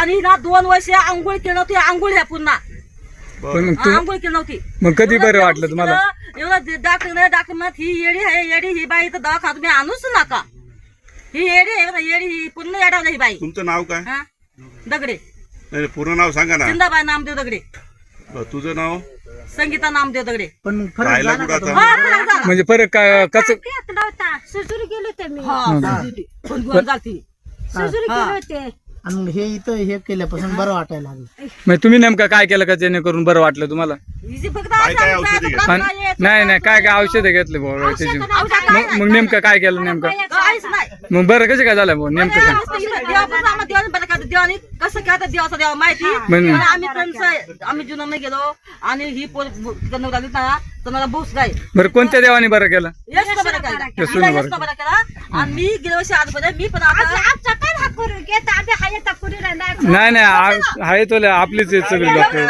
आणि ना दोन वर्ष आंघोळ केली नव्हती आंघोळ ह्या पुन्हा. पण मग हा, तू आंघोळ केली नव्हती. मग कधी बरं वाटलं केलं, तुम्हाला? एवढं डॉक्टर नाही डॉक्टर म्हणत ही येडी आहे येडी ही बाई तर दवाखाना तुम्ही आणूच नका. ही येडी आहे ना, येडी ही पूर्ण येडावलं ही बाई. तुमचं नाव काय? हा? दगडे. नाही, पूर्ण नाव सांगा ना. जिंदाबाई नामदेव दगडे. बरं, तुझं नाव? संगीता नामदेव दगडे. पण मग फरक राहायला झाला कुठं का आता? हा, फरक झाला. म्हणजे परत काय कसं? केकडा होता सुजूर गेले होते मी. हा, झालती. सुजूर हा. गेले होते. आणि मग हे इथं हे केल्यापासून बरं वाटायला लागलं. म्हणजे तुम्ही नेमकं काय केलं का जेणेकरून बरं वाटलं तुम्हाला? हिची फक्त काय काय औषधी नाही नाही काय काय औषध घेतले भाऊ त्याची मग मग नेमकं काय केलं नेमकं? काहीच नाही. मग बरं कसं काय झालं भाऊ नेमकं काय? देवापासून आम्हाला देवाने बरं का देवाने कसं काय देवाचा देवा माहिती? आणि आम्ही त्यांचं आम्ही जुनं गेलो. आणि ही पोर तिथं नवरा तर मला बोस गाय बरं कोणत्या देवाने बरं केलं? बरं केला. आणि मी गेल्या वर्षी आजपर्यंत मी पण आता आमचा काय हा करून घेत आम्ही हाय आता पुरी राहणार नाही तू आ- आहे तो आपलीच आहेत सगळी डॉक्टर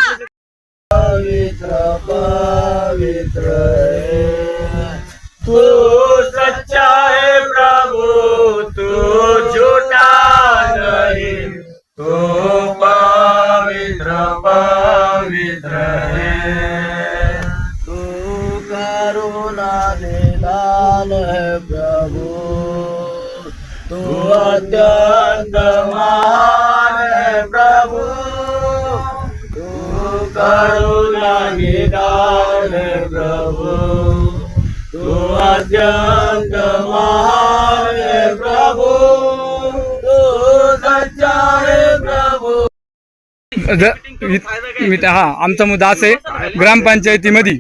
करुणा निदान है प्रभु. अत्यंत महान है प्रभु। तू करुणा निदान प्रभु। तू अत्यंत महान प्रभु। तू सच्चा है प्रभु। हा आमचा मुद्दा असा आहे ग्रामपंचायतीमध्ये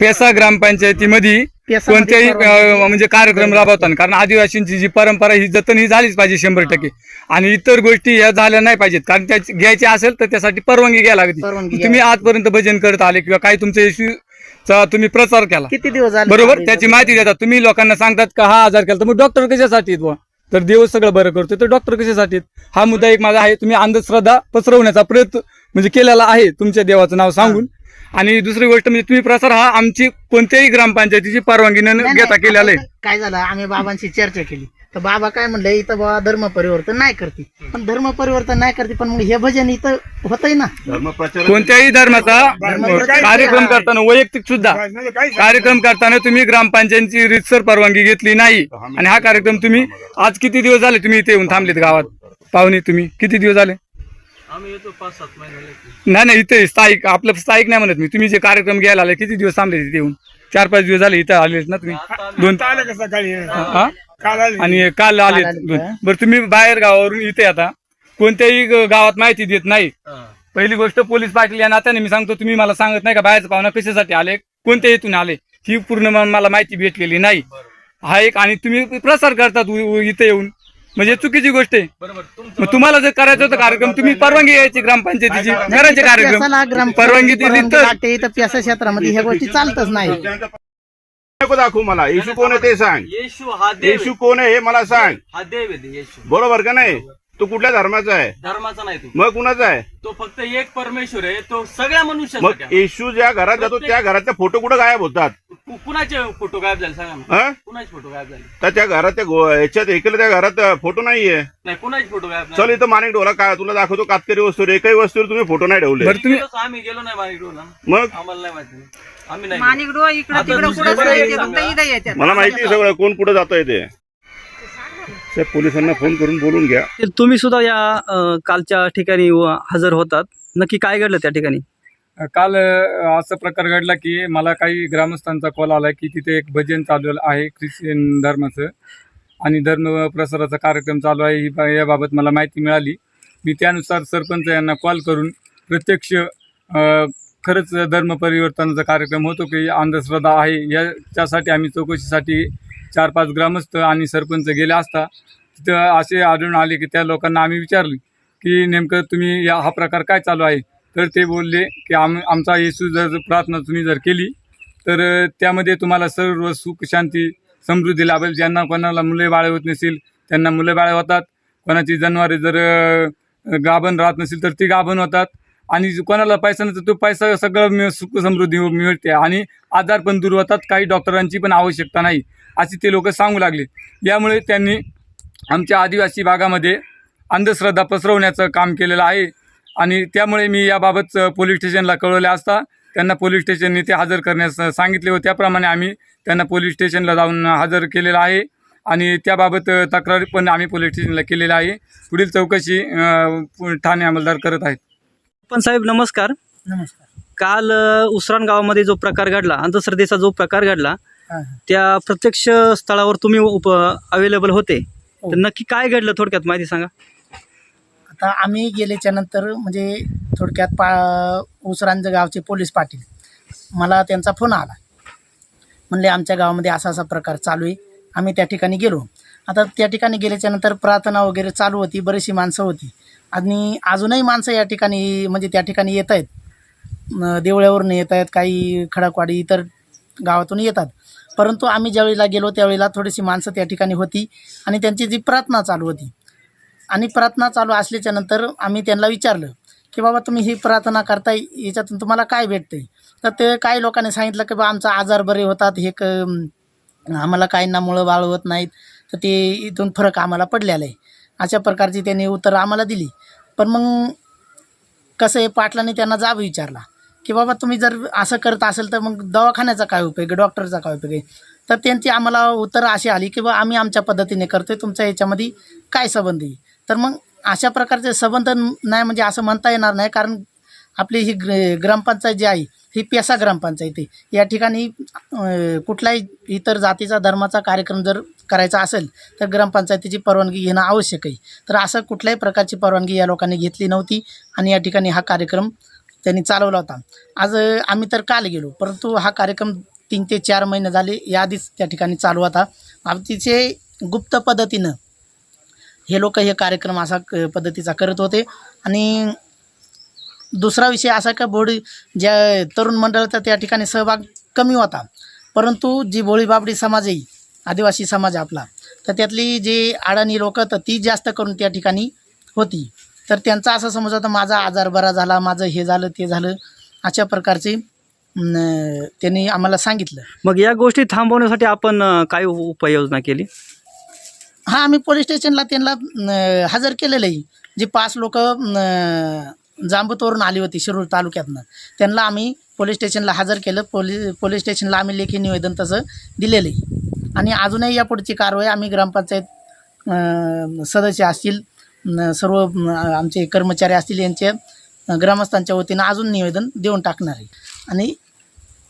पेसा ग्रामपंचायतीमध्ये कोणत्याही अं, म्हणजे कार्यक्रम राबवताना. कारण आदिवासींची जी परंपरा ही जतन ही झालीच पाहिजे शंभर टक्के. आणि इतर गोष्टी या झाल्या नाही पाहिजेत. कारण त्या घ्यायची असेल तर त्यासाठी परवानगी घ्यायला परवानगी लागते तुम्ही आजपर्यंत भजन करत आले किंवा काही तुमच्या इश्यूचा तुम्ही प्रचार केला. किती दिवस झाले बरोबर? त्याची माहिती देतात. तुम्ही लोकांना सांगतात का हा आजार केला. तर मग डॉक्टर कशासाठी आहेत बुवा? तर देव सगळं बरं करतो तर डॉक्टर कशासाठी आहेत? हा मुद्दा एक माझा आहे. तुम्ही अंधश्रद्धा पसरवण्याचा प्रयत्न म्हणजे केलेला आहे. तुमच्या देवाचं नाव सांगून. आणि दुसरी गोष्ट म्हणजे तुम्ही प्रसार हा आमची कोणत्याही ग्रामपंचायतीची परवानगी न नाही, घेता नाही, केलेला आहे. आता काय झालं? आम्ही बाबांशी चर्चा केली. तर बाबा काय म्हणले इथं बाबा धर्म परिवर्तन नाही करते. पण धर्म परिवर्तन नाही करते पण मग हे भजन इथं होतंय ना. धर्मप्रचार कोणत्याही धर्माचा कार्यक्रम करताना वैयक्तिक सुद्धा. कार्यक्रम करताना तुम्ही ग्रामपंचायतीची रितसर परवानगी घेतली नाही. आणि हा कार्यक्रम तुम्ही आज किती दिवस झाले तुम्ही इथे येऊन थांबलेत गावात? पाहुणे तुम्ही किती दिवस झाले? नाही नाही इथे स्थायिक आपलं स्थायिक नाही म्हणत मी. तुम्ही जे कार्यक्रम घ्यायला आले किती दिवस थांबले तिथे येऊन? चार पाच दिवस झाले इथे आलेत ना तुम्ही? दोन हा? आणि काल आले दोन. बरं तुम्ही बाहेर गावावरून इथे आता. कोणत्याही ग- गावात माहिती देत नाही. पहिली गोष्ट पोलीस पाटील या नात्याने मी सांगतो तुम्ही मला सांगत नाही का बाहेरचा पाहुणा कशासाठी आले कोणत्या हेतून आले? ही पूर्ण म- मला माहिती भेटलेली नाही. हा एक आणि तुम्ही प्रसार करतात उ- उ- इथे येऊन. म्हणजे चुकीची गोष्ट आहे. मग तुम्हाला जर करायचं होतं कार्यक्रम तुम्ही परवानगी घ्यायची ग्रामपंचायतीची. करायचे प्यासाला कार्यक्रम. परवानगी दिली तर. इथं प्यासा क्षेत्रामध्ये ह्या गोष्टी चालतच नाही. नको दाखवू मला. येशू कोण आहे ते सांग. येशू हा देव येशू कोण आहे हे मला सांग. हा देव आहे येशू. बरोबर का नाही? तो कुठल्या धर्माचा आहे? धर्माचा नाही तो. मग कुणाचा आहे? तो फक्त एक परमेश्वर आहे तो सगळ्या मग. येशू ज्या घरात जातो त्या घरातले फोटो कुठं गायब होतात? कुणाचे फोटो गायब झाले सांगा ना. हा? कुणाचे फोटो गायब झाले? तर त्या घरात त्या गो- याच्यात एकलं त्या घरात फोटो नाहीये. नाही कुणाचे फोटो गायब चल झाले इथं माणिक डोला काय तुला दाखवतो कातकरी वस्तूवर एकही वस्तूवर तुम्ही फोटो नाही ठेवले. बरं तुम्ही गेलोच आम्ही गेलो नाही माणिक डोला मग? आम्हाला नाही माहिती. आम्ही नाही माणिक डो इकडं तिकडं कुठं. फक्त इथं मला माहिती आहे सगळं कोण कुठं जातोय ते. साहेब, पोलिसांना फोन करून बोलून घ्या. तुम्ही सुद्धा या अ, कालच्या ठिकाणी व- हजर होतात. नक्की काय घडलं त्या ठिकाणी? काल अ, असा प्रकार घडला की मला काही ग्रामस्थांचा कॉल आला की तिथे एक भजन चालू आहे ख्रिश्चन धर्माचं आणि धर्म प्रसाराचा कार्यक्रम चालू आहे. ही बा- याबाबत मला माहिती मिळाली. मी त्यानुसार सरपंच यांना कॉल करून प्रत्यक्ष अ, खरंच धर्म परिवर्तनाचा कार्यक्रम होतो की अंधश्रद्धा आहे याच्यासाठी आम्ही चौकशीसाठी चार पाच ग्रामस्थ आणि सरपंच गेले असता तिथं असे आढळून आले की त्या लोकांना आम्ही विचारले की नेमकं तुम्ही या हा प्रकार काय चालू आहे? तर ते बोलले की आम आमचा येशू जर प्रार्थना तुम्ही जर केली तर त्यामध्ये तुम्हाला सर्व सुख शांती समृद्धी लाभेल. ज्यांना कोणाला मुले बाळे होत नसेल त्यांना मुले बाळे होतात. कोणाची जनावरे जर गाभण राहत नसेल तर ती गाभण होतात. आणि जो कोणाला पैसा नसतो तो पैसा सगळं मिळ- सुख समृद्धी मिळते. आणि आजार पण दूर होतात काही डॉक्टरांची पण आवश्यकता नाही अशी ते लोक सांगू लागले. यामुळे त्यांनी आमच्या आदिवासी भागामध्ये अंधश्रद्धा पसरवण्याचं काम केलेलं आहे. आणि त्यामुळे मी याबाबत पोलीस स्टेशनला कळवले असता. त्यांना पोलीस स्टेशनने ते हजर करण्यास सांगितले व त्याप्रमाणे आम्ही त्यांना पोलीस स्टेशनला जाऊन हजर केलेलं आहे. आणि त्याबाबत तक्रारी तक्रार पण आम्ही पोलीस स्टेशनला केलेली आहे. पुढील चौकशी ठाणे अंमलदार करत आहेत. पण साहेब नमस्कार. नमस्कार. काल अ, उसराण गावामध्ये जो प्रकार घडला अंधश्रद्धेचा जो प्रकार घडला हा. त्या प्रत्यक्ष स्थळावर तुम्ही उप अवेलेबल होते. हो. तर नक्की काय घडलं थोडक्यात माहिती सांगा. आता आम्ही गेल्याच्यानंतर म्हणजे थोडक्यात पा उसरांज गावचे पोलीस पाटील मला त्यांचा फोन आला. म्हणले आमच्या गावामध्ये असा असा प्रकार चालू आहे. आम्ही त्या ठिकाणी गेलो. आता त्या ठिकाणी गेल्याच्यानंतर प्रार्थना वगैरे चालू होती बरीचशी माणसं होती. आणि अजूनही माणसं या ठिकाणी म्हणजे त्या ठिकाणी येत आहेत. देवळ्यावरून येत आहेत काही खडकवाडी इतर गावातून येतात. परंतु आम्ही ज्यावेळेला गेलो त्यावेळेला थोडीशी माणसं त्या ठिकाणी होती आणि त्यांची जी प्रार्थना चालू होती. आणि प्रार्थना चालू असल्याच्या नंतर आम्ही त्यांना विचारलं की बाबा तुम्ही ही प्रार्थना करताय याच्यातून तुम्हाला काय भेटतंय? तर ते काही लोकांनी सांगितलं की बा आमचा आजार बरे होतात हे क आम्हाला काहींना मुळं बाळ होत नाहीत. तर ते इथून फरक आम्हाला पडलेला आहे. अशा प्रकारची त्यांनी उत्तर आम्हाला दिली. पण मग कसं आहे पाटलाने त्यांना जाब विचारला की बाबा तुम्ही जर असं करत असेल तर मग दवाखान्याचा काय उपयोग आहे डॉक्टरचा काय उपयोग आहे? तर त्यांची आम्हाला उत्तरं अशी आली की बा आम्ही आमच्या पद्धतीने करतोय तुमच्या याच्यामध्ये काय संबंध आहे? तर मग अशा प्रकारचे संबंध नाही म्हणजे असं म्हणता येणार नाही कारण आपली ही ग्र ग्रामपंचायत जी आहे ही पेसा ग्रामपंचायत आहे. या ठिकाणी कुठलाही इतर जातीचा धर्माचा कार्यक्रम जर करायचा असेल तर ग्रामपंचायतीची परवानगी घेणं आवश्यक आहे. तर असं कुठल्याही प्रकारची परवानगी या लोकांनी घेतली नव्हती आणि या ठिकाणी हा कार्यक्रम त्यांनी चालवला होता. आज आम्ही तर काल गेलो परंतु हा कार्यक्रम तीन ते चार महिने झाले याआधीच त्या ठिकाणी चालू होता. तिचे गुप्त पद्धतीनं हे लोक हे कार्यक्रम असा क- पद्धतीचा करत होते. आणि दुसरा विषय असा का बोडी ज्या तरुण मंडळाचा त्या ठिकाणी सहभाग कमी होता. परंतु जी भोळी बाबडी समाज आहे आदिवासी समाज आपला तर त्यातली जी अडाणी लोकं तर ती जास्त करून त्या ठिकाणी होती. तर त्यांचा असं समज होता माझा आजार बरा झाला माझं हे झालं ते झालं अशा प्रकारचे त्यांनी आम्हाला सांगितलं. मग या गोष्टी थांबवण्यासाठी आपण काय उपाययोजना केली? हां आम्ही पोलीस स्टेशनला त्यांना हजर केलेलं आहे. जी पाच लोक जांबूतवरून आली होती शिरूर तालुक्यातनं. त्यांना आम्ही पोलीस स्टेशनला हजर केलं. पोलीस पोलीस स्टेशनला आम्ही लेखी निवेदन तसं दिलेलं आहे. आणि अजूनही या पुढची कारवाई आम्ही ग्रामपंचायत सदस्य असतील सर्व आमचे कर्मचारी असतील यांच्या ग्रामस्थांच्या वतीनं अजून निवेदन देऊन टाकणार आहे. आणि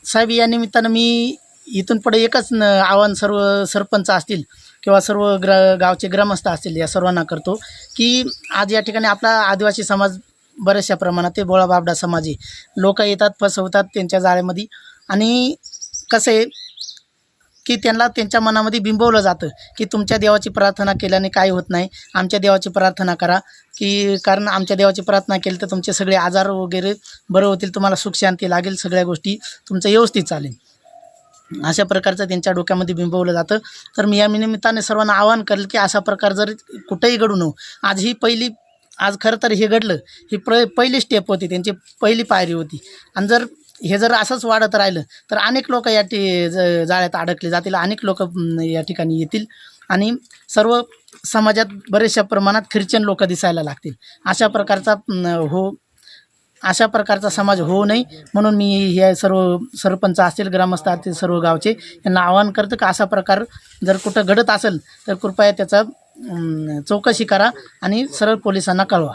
साहेब या निमित्तानं मी इथून पुढे एकच न आव्हान सर्व सरपंच असतील किंवा सर्व ग्र गावचे ग्रामस्थ असतील या सर्वांना करतो की आज या ठिकाणी आपला आदिवासी समाज बऱ्याचशा प्रमाणात ते बोळा बाबडा समाज. आहे लोक येतात फसवतात त्यांच्या जाळ्यामध्ये. आणि कसं आहे की त्यांना त्यांच्या मनामध्ये बिंबवलं जातं की तुमच्या देवाची प्रार्थना केल्याने काय होत नाही. आमच्या देवाची प्रार्थना करा की कारण आमच्या देवाची प्रार्थना केली तर तुमचे सगळे आजार वगैरे बरं होतील तुम्हाला सुखशांती लागेल सगळ्या गोष्टी तुमचं व्यवस्थित चालेल. अशा प्रकारचं त्यांच्या डोक्यामध्ये बिंबवलं जातं. तर मी या निमित्ताने सर्वांना आवाहन करेल की असा प्रकार जर कुठेही घडू नको आज ही पहिली आज खरं तर हे घडलं. ही प्र पहिली स्टेप होती त्यांची पहिली पायरी होती. आणि जर हे जर असंच वाढत राहिलं तर अनेक लोक या टी ज- जाळ्यात अडकले जातील. अनेक लोक या ठिकाणी येतील. आणि सर्व समाजात बरेचशा प्रमाणात ख्रिश्चन लोक दिसायला लागतील. अशा प्रकारचा हो अशा प्रकारचा समाज होऊ नये. म्हणून मी हे सर्व सरपंच असतील ग्रामस्थ असतील सर्व गावचे यांना आवाहन करतं का असा प्रकार जर कुठं घडत असेल तर कृपया त्याचा चौकशी करा आणि सरळ पोलिसांना कळवा.